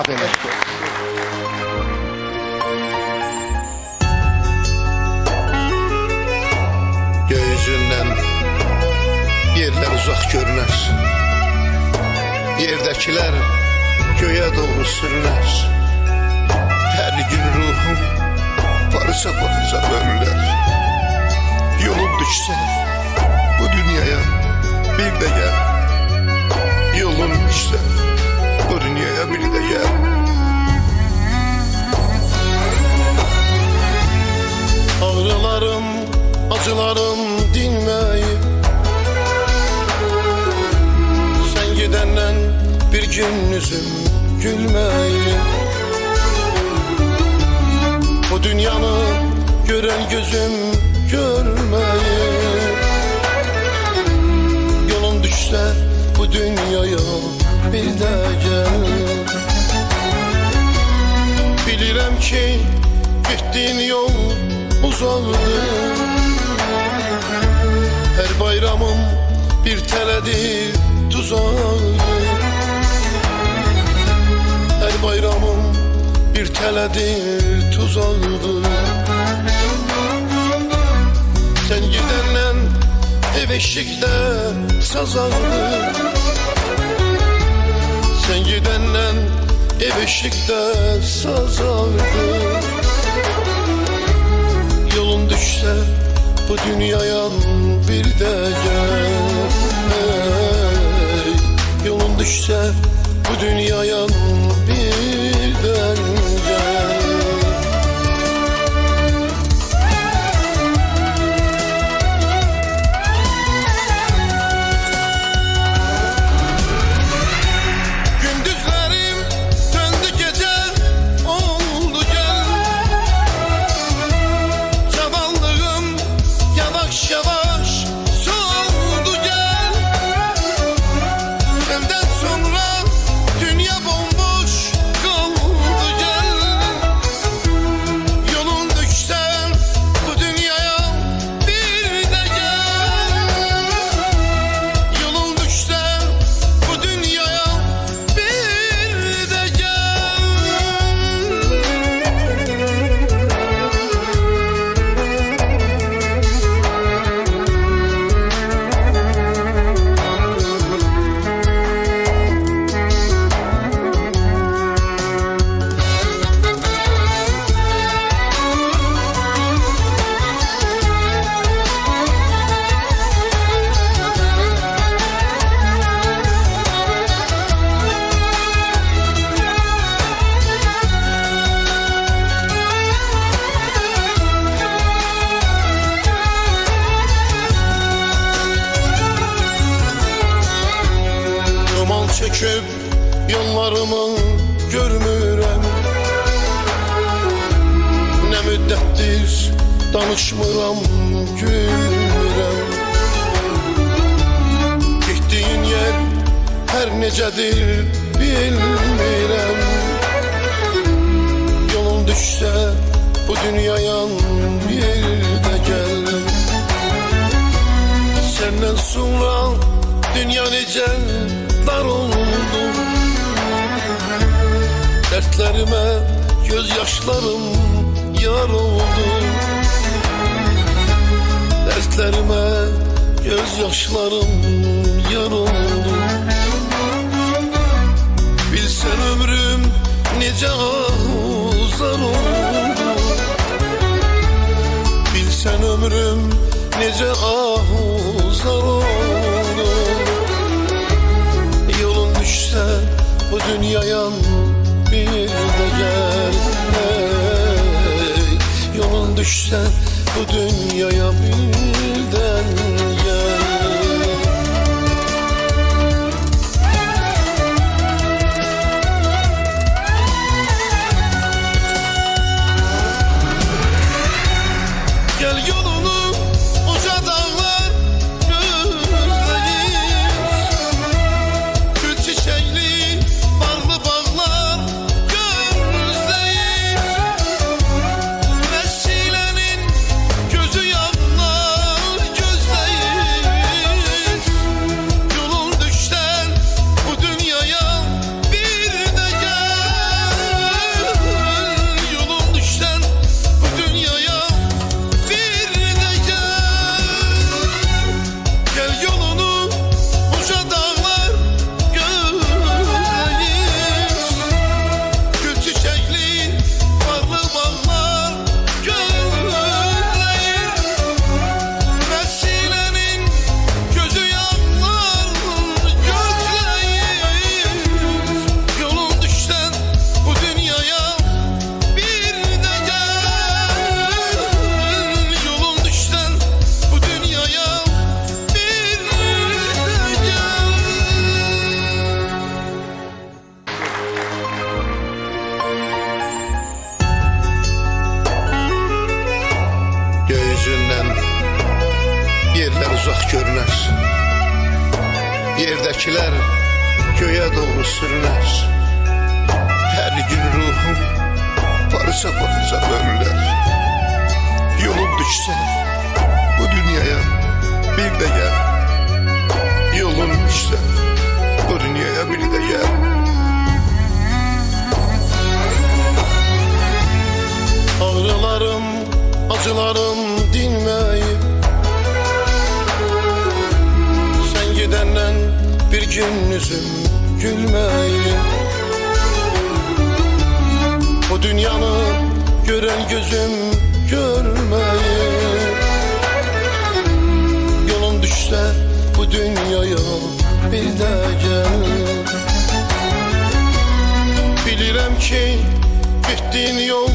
Aferin. Göğsünden yerler uzak görünür. Yerdekiler göğe doğru sürünür. Her gün ruhum parça parça bölünür. Yolum düşse bu dünyaya bir de gel. Yolun düşse de gel. Ağrılarım, acılarım dinmeyip Sen gidenden bir gün yüzüm gülmeyip Bu dünyanı gören gözüm görmeyip Yolun düşse bu dünyaya bir de gel. Bilirəm ki gittiğin yol uzaqdır Her bayramım bir teledir tuzaqdır Her bayramım bir teledir tuzaqdır Sen gidenden ev eşikte sazaqdır Sen gidenden ev eşikte sazaqdır Yolun düşse bu dünyaya bir de gel Yolun düşse bu dünyaya bir çekip yollarımı görmürəm Ne müddettir danışmıram gülmürəm Gittiğin yer her necedir bilmirəm Yolun düşse bu dünyaya bir de gel. Senden sonra dünya nece dar oldu Dertlerime gözyaşlarım yar oldu. Dertlerime gözyaşlarım yar oldu. Bilsen ömrüm nece uzar oldu. Bilsen ömrüm nece ahuzar oldu bu dünyaya bir de gel Yolun düşse bu dünyaya birden gel Yerdəkilər göyə doğru sürünər. Hər gün ruhum parça parça bölünər Yolum düşsə bu dünyaya bir də gəl. Yolun düşsə bu dünyaya bir də gəl yüzüm gülmeyim O dünyanı gören gözüm görmeyim Yolum düşse bu dünyaya bir de gel. Bilirəm ki gittiğin yol